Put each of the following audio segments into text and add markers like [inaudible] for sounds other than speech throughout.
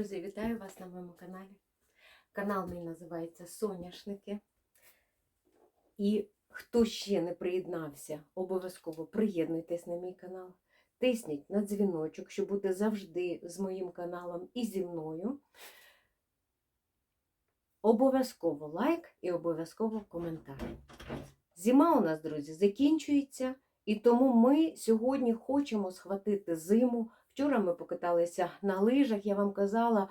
Друзі, вітаю вас на моєму каналі. Канал мій називається Соняшники. І хто ще не приєднався, обов'язково приєднуйтесь на мій канал. Тисніть на дзвіночок, щоб бути завжди з моїм каналом і зі мною. Обов'язково лайк і обов'язково коментар. Зима у нас, друзі, закінчується, і тому ми сьогодні хочемо схватити зиму. Вчора ми покаталися на лижах. Я вам казала,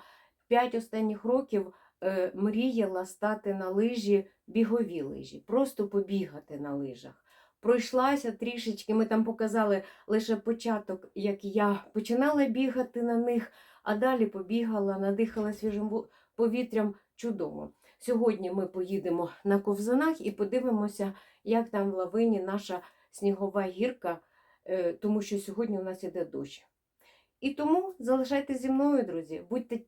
5 останніх років е, мріяла стати на лижі бігові лижі, просто побігати на лижах. Пройшлася трішечки, ми там показали лише початок, як я починала бігати на них, а далі побігала, надихала свіжим повітрям чудово. Сьогодні ми поїдемо на ковзанах і подивимося, як там в лавині наша снігова гірка, е, тому що сьогодні у нас іде дощ. І тому залишайтесь зі мною, друзі, будьте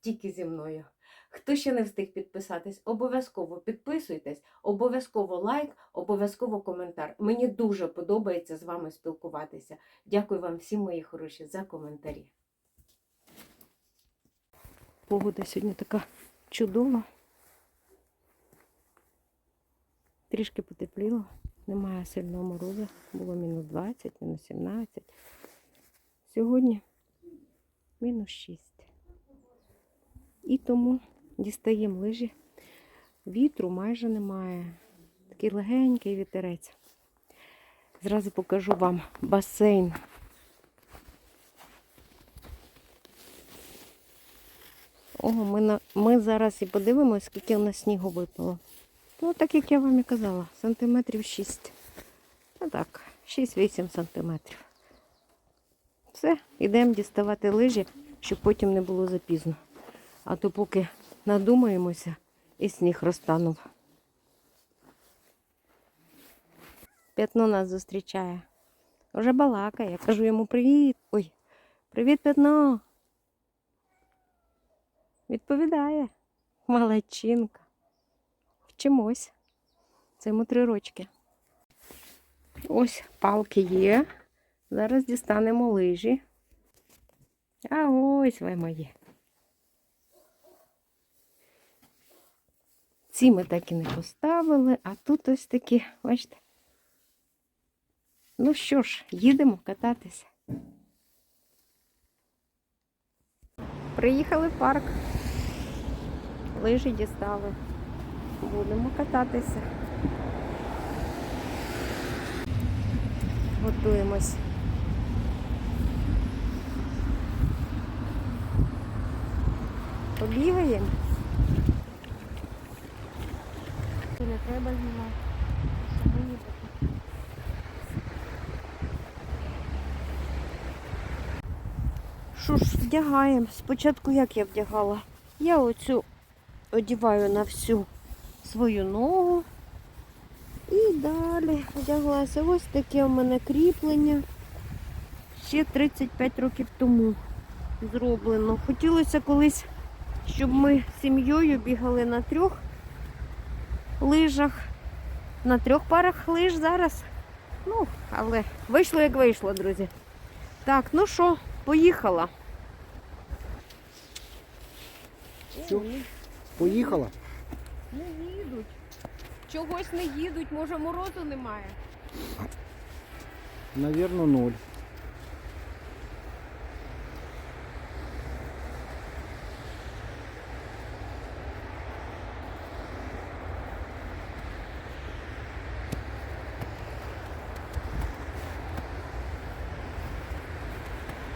тільки зі мною. Хто ще не встиг підписатись, обов'язково підписуйтесь, обов'язково лайк, обов'язково коментар. Мені дуже подобається з вами спілкуватися. Дякую вам всім, мої хороші, за коментарі. Погода сьогодні така чудова. Трішки потепліло, немає сильного морозу, було мінус 20, мінус 17. Сьогодні мінус 6. І тому дістаємо лижі. Вітру майже немає. Такий легенький вітерець. Зразу покажу вам басейн. О, ми, на, ми зараз і подивимося, скільки у нас снігу випало. Ну, так як я вам і казала, сантиметрів 6. Ну так, 6-8 сантиметрів. Все, йдемо діставати лижі, щоб потім не було запізно. А то поки надумаємося і сніг розтанув. П'ятно нас зустрічає. Уже балакає. Кажу йому привіт. Ой, привіт, п'ятно. Відповідає. Молодчинка. Вчимось. Це йому три рочки. Ось палки є. Зараз дістанемо лижі. А ось ви мої. Ці ми так і не поставили, а тут ось такі, бачите. Ну що ж, їдемо кататися. Приїхали в парк. Лижі дістали. Будемо кататися. Готуємось. Побігаємо. Це не треба знімати. Мені таке. Що ж, вдягаємо. Спочатку як я вдягала? Я оцю одіваю на всю свою ногу. І далі одяглася. Ось таке у мене кріплення. Ще 35 років тому зроблено. Хотілося колись, щоб ми з сім'єю бігали на трьох лижах, на трьох парах лиж зараз. Ну, але вийшло як вийшло, друзі. Так, ну що, поїхала. Що? Поїхала? Не їдуть. Чогось не їдуть, може морозу немає. Навірно, ноль.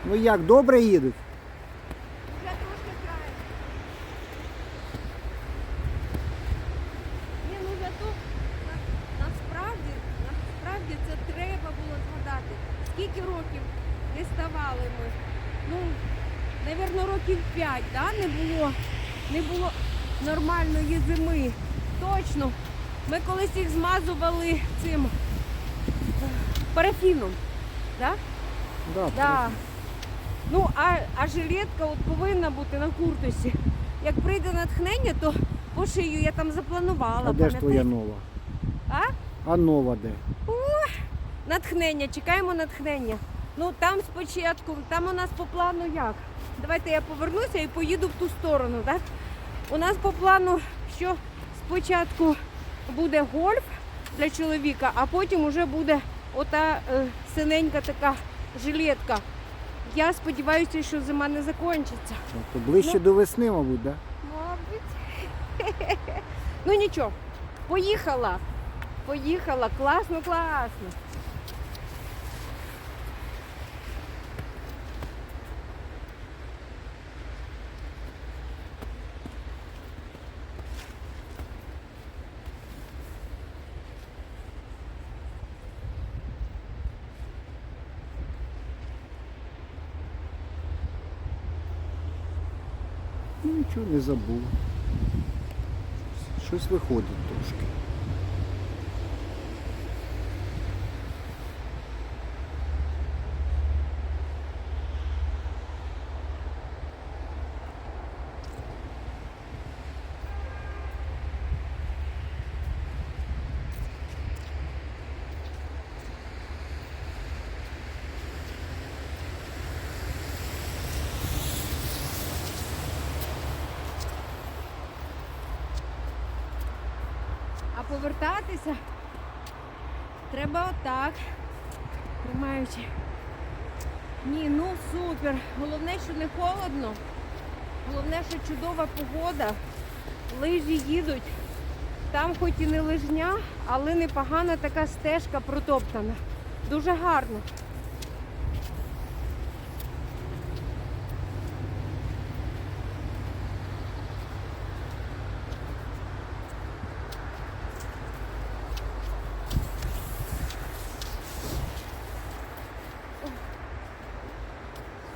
Ну як, добре їдуть? Вже трошки крає. Ні, ну зато на- насправді, насправді це треба було згадати. Скільки років не ставали ми? Ну, навірно, років 5, да? не було, не було нормальної зими. Точно. Ми колись їх змазували цим е, парафіном. Да? Да, Да. Ну, а, а жилетка от повинна бути на куртусі. Як прийде натхнення, то по шию я там запланувала. А де ж твоя нова? А? А нова де? О, Натхнення, чекаємо натхнення. Ну там спочатку, там у нас по плану як? давайте я повернуся і поїду в ту сторону. Так? У нас по плану, що спочатку буде гольф для чоловіка, а потім вже буде ота е, синенька така жилетка. Я сподіваюся, що зима не закінчиться. Тобто ближче до весни, мабуть, да? Мабуть. [laughs] ну нічого, поїхала. Поїхала, класно, класно. Ну, нічого не забув. Щось виходить трошки. Повертатися треба отак, тримаючи. Ні, ну супер. Головне, що не холодно. Головне, що чудова погода. Лижі їдуть. Там хоч і не лижня, але непогана така стежка протоптана. Дуже гарно.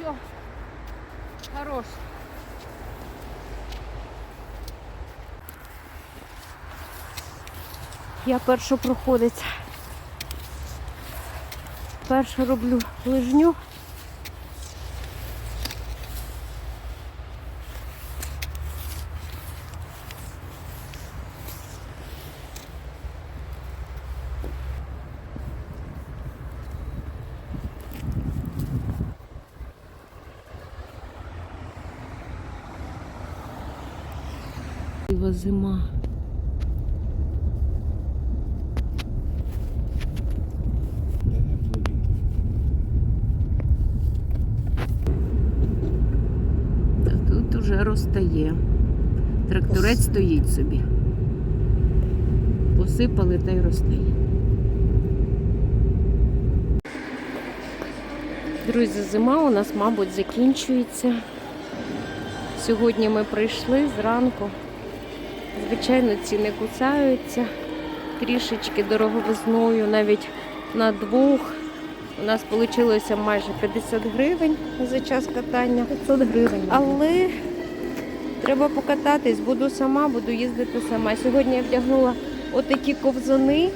Все. Хорош. Я перша проходить. Перша роблю лижню. Зима. Та уже розтає. Тракторець стоїть собі. Посипали та й розтає. Друзі, зима у нас, мабуть, закінчується. Сьогодні ми прийшли зранку. Звичайно, ціни кусаються трішечки дороговизною, навіть на двох. У нас вийшло майже 50 гривень за час катання. 500 гривень. Але треба покататись, буду сама, буду їздити сама. Сьогодні я вдягнула отакі ковзани.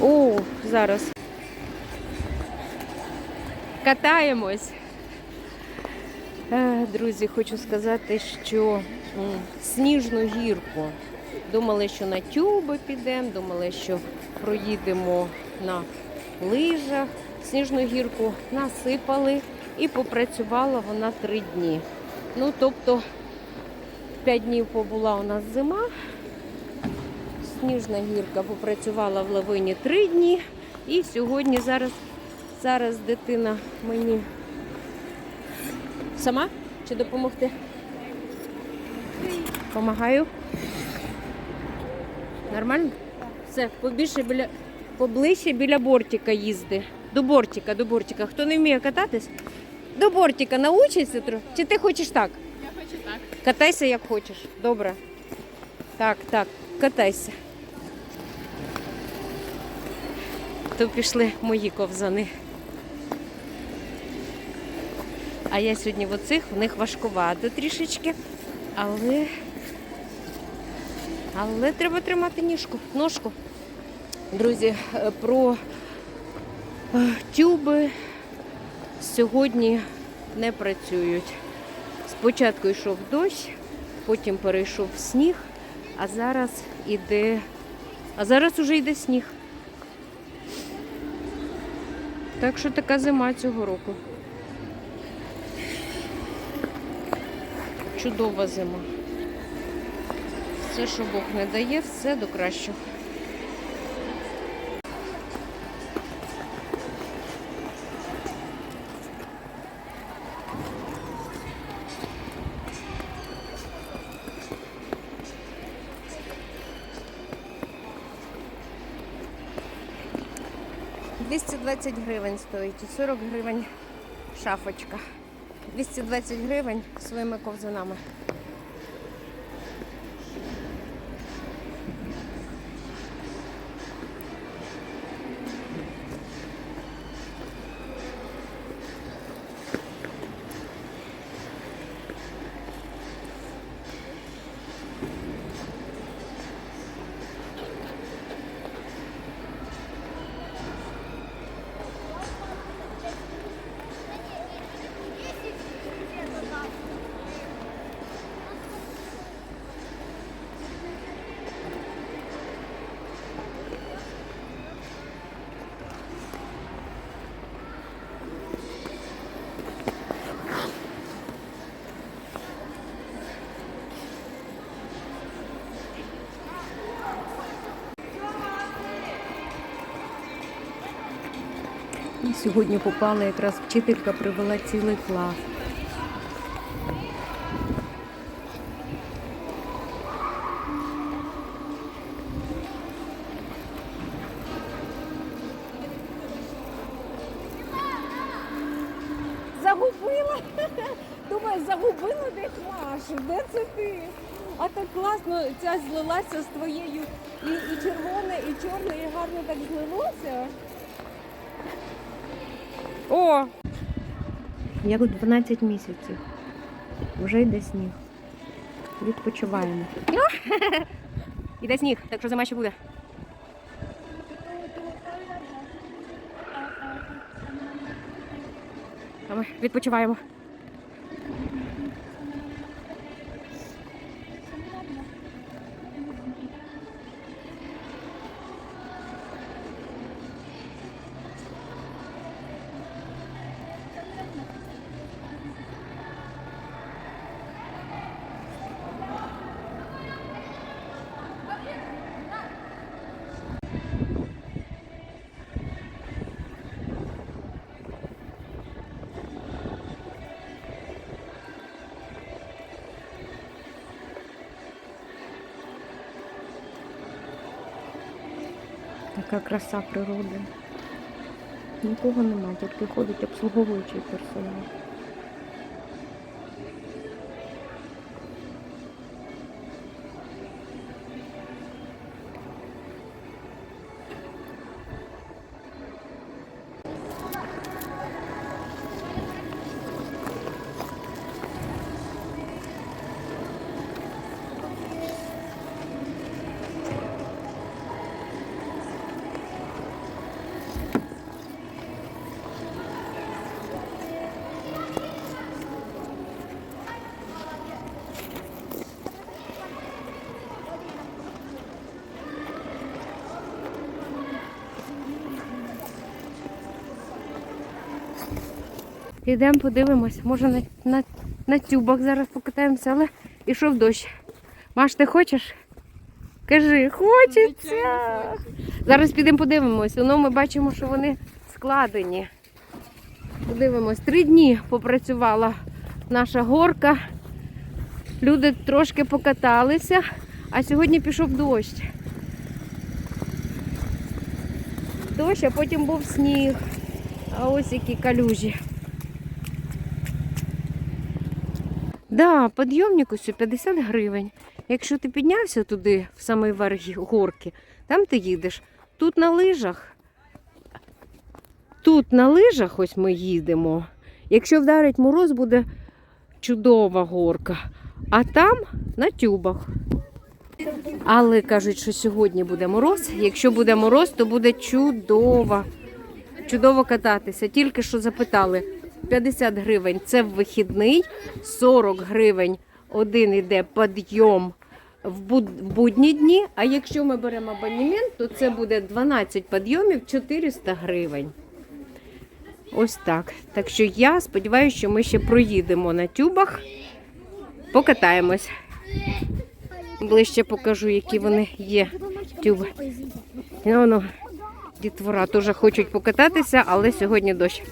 О, зараз. Катаємось. Е, Друзі, хочу сказати, що сніжну гірку. Думали, що на тюби підемо, думали, що проїдемо на лижах. Сніжну гірку насипали і попрацювала вона три дні. Ну, тобто, п'ять днів побула у нас зима. Сніжна гірка попрацювала в лавині три дні. І сьогодні зараз, зараз дитина мені сама чи допомогти? Помагаю. Нормально? Все, побільше біля, поближче біля бортика їзди. До бортика, до бортика. Хто не вміє кататись? До бортика научиться трохи. Чи ти хочеш так? Я хочу так. Катайся як хочеш. Добре. Так, так, катайся. То пішли мої ковзани. А я сьогодні в оцих, в них важкувато трішечки. Але. Але треба тримати ніжку, ножку. Друзі, е, про е, тюби сьогодні не працюють. Спочатку йшов дощ, потім перейшов сніг, а зараз іде. А зараз уже йде сніг. Так що така зима цього року. чудова зима. Все, що Бог не дає, все до кращого. «220 гривень стоїть і 40 гривень шафочка. 220 гривень своїми ковзанами. І сьогодні попала якраз вчителька, привела цілий клас. Загубила. [laughs] Думаю, загубила десь Машу. Де це ти? А так класно ця злилася з твоєю і, і червоне, і чорне, і гарно так злилося. О! Як 12 місяців. Вже йде сніг. Відпочиваємо. [laughs] Іде сніг, так що зима ще буде. А ми відпочиваємо. Така краса природи. Нікого нема, тільки ходить обслуговуючий персонал. Підемо подивимось, може на, на, на тюбах зараз покатаємося, але ішов дощ. Маш, ти хочеш? Кажи, хочеться. Зараз підемо подивимось. Воно ми бачимо, що вони складені. Подивимось, три дні попрацювала наша горка. Люди трошки покаталися, а сьогодні пішов дощ. Дощ, а потім був сніг. А ось які калюжі. Да, підйомник ось 50 гривень. Якщо ти піднявся туди, в самий верх горки, там ти їдеш. Тут на лижах. Тут на лижах ось ми їдемо. Якщо вдарить мороз, буде чудова горка. А там на тюбах. Але кажуть, що сьогодні буде мороз. Якщо буде мороз, то буде чудово. Чудово кататися. Тільки що запитали. 50 гривень це в вихідний, 40 гривень один іде підйом в буд- в будні дні. А якщо ми беремо абонемент, то це буде 12 підйомів 400 гривень. Ось так. Так що я сподіваюся, що ми ще проїдемо на тюбах покатаємось. Ближче покажу, які вони є. Тюби. Ну, ну, дітвора теж хочуть покататися, але сьогодні дощ.